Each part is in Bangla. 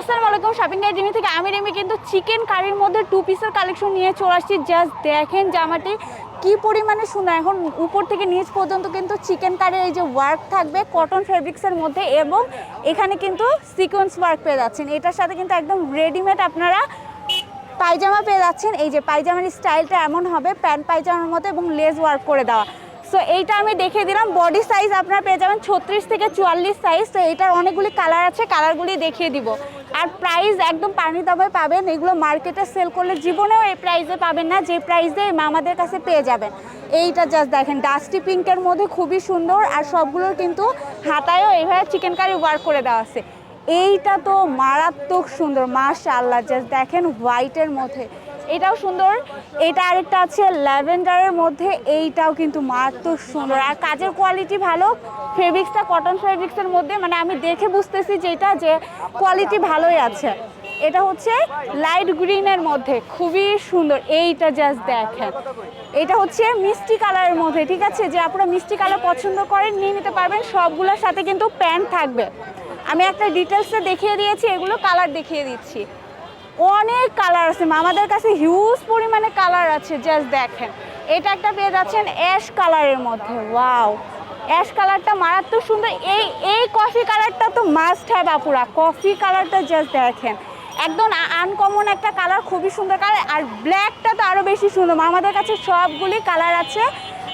আসসালামু আলাইকুম শপিং গাইড থেকে আমি রেমি কিন্তু চিকেন কারির মধ্যে টু পিসের কালেকশন নিয়ে চলে আসছি। জাস্ট দেখেন জামাটি কি পরিমাণে সুন্দর। এখন উপর থেকে নিচ পর্যন্ত কিন্তু চিকেন কারির এই যে ওয়ার্ক থাকবে কটন ফেব্রিক্সের মধ্যে এবং এখানে কিন্তু সিকোয়েন্স ওয়ার্ক পেয়ে যাচ্ছেন। এটার সাথে কিন্তু একদম রেডিমেড আপনারা পায়জামা পেয়ে যাচ্ছেন। এই যে পায়জামার স্টাইলটা এমন হবে, প্যান্ট পায়জামার মতো এবং লেস ওয়ার্ক করে দেওয়া। সো এইটা আমি দেখিয়ে দিলাম। বডি সাইজ আপনারা পেয়ে যাবেন ছত্রিশ থেকে চুয়াল্লিশ সাইজ তো এটার অনেকগুলি কালার আছে কালারগুলি দেখিয়ে দিব। আর প্রাইস একদম পানি দামে পাবেন, এগুলো মার্কেটে সেল করলে জীবনেও এই প্রাইসে পাবেন না, যে প্রাইসে মামাদের কাছে পেয়ে যাবেন। এইটা জাস্ট দেখেন ডাস্টি পিঙ্কের মধ্যে খুবই সুন্দর, আর সবগুলোর কিন্তু হাতায়ও এইভাবে চিকেন কারি ওয়ার্ক করে দেওয়া আছে। এইটা তো মারাত্মক সুন্দর, মাশাআল্লাহ জাস্ট দেখেন হোয়াইটের মধ্যে। এটাও সুন্দর। এটা আরেকটা আছে, ল্যাভেন্ডারের মধ্যে। এইটাও কিন্তু মারাত্মক সুন্দর। আর কাজের কোয়ালিটি ভালো। ফেব্রিক্সটা কটন ফেব্রিক্সের মধ্যে মানে আমি দেখে বুঝতেছি যেটা, যে কোয়ালিটি ভালোই আছে। এটা হচ্ছে লাইট গ্রিনের মধ্যে। খুবই সুন্দর। এইটা জাস্ট দেখেন। এটা হচ্ছে মিষ্টি কালারের মধ্যে, ঠিক আছে? যে আপনারা মিষ্টি কালার পছন্দ করেন, নিয়ে নিতে পারবেন। সবগুলোর সাথে কিন্তু প্যান্ট থাকবে। আমি একটা ডিটেলসে দেখিয়ে দিয়েছি, এগুলো কালার দেখিয়ে দিচ্ছি। অনেক কালার আছে আমাদের কাছে হিউজ পরিমাণে কালার আছে জাস্ট দেখেন। এটা একটা পেয়ে যাচ্ছেন অ্যাশ কালারের মধ্যে। ওয়াও অ্যাশ কালারটা মারাত্মক সুন্দর। এই এই কফি কালারটা তো মাস্ট হ্যাভ আপুরা। কফি কালারটা জাস্ট দেখেন। একদম আনকমন একটা কালার খুবই সুন্দর কালার আর ব্ল্যাকটা তো আরও বেশি সুন্দর আমাদের কাছে সবগুলি কালার আছে।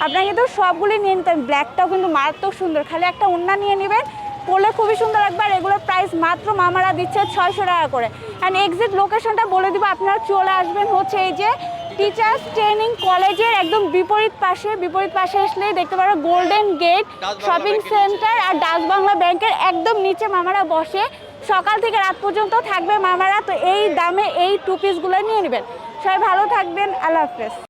আপনারা কিন্তু সবগুলি নিয়ে নিতেন ব্ল্যাকটাও কিন্তু মারাত্মক সুন্দর। খালি একটা ওন্না নিয়ে নেবেন পরলে খুবই সুন্দর একবার এগুলোর প্রাইস মাত্র মামারা দিচ্ছে ছয়শো টাকা করে। অ্যান্ড এক্সিট লোকেশনটা বলে দিব আপনারা চলে আসবেন হচ্ছে এই যে টিচার্স ট্রেনিং কলেজের একদম বিপরীত পাশে বিপরীত পাশে আসলেই দেখতে পারো গোল্ডেন গেট শপিং সেন্টার আর ডাচ বাংলা ব্যাংকের একদম নিচে মামারা বসে। সকাল থেকে রাত পর্যন্ত থাকবে মামারা তো এই দামে এই টু পিসগুলো নিয়ে নেবেন। সবাই ভালো থাকবেন আল্লাহ হাফেজ।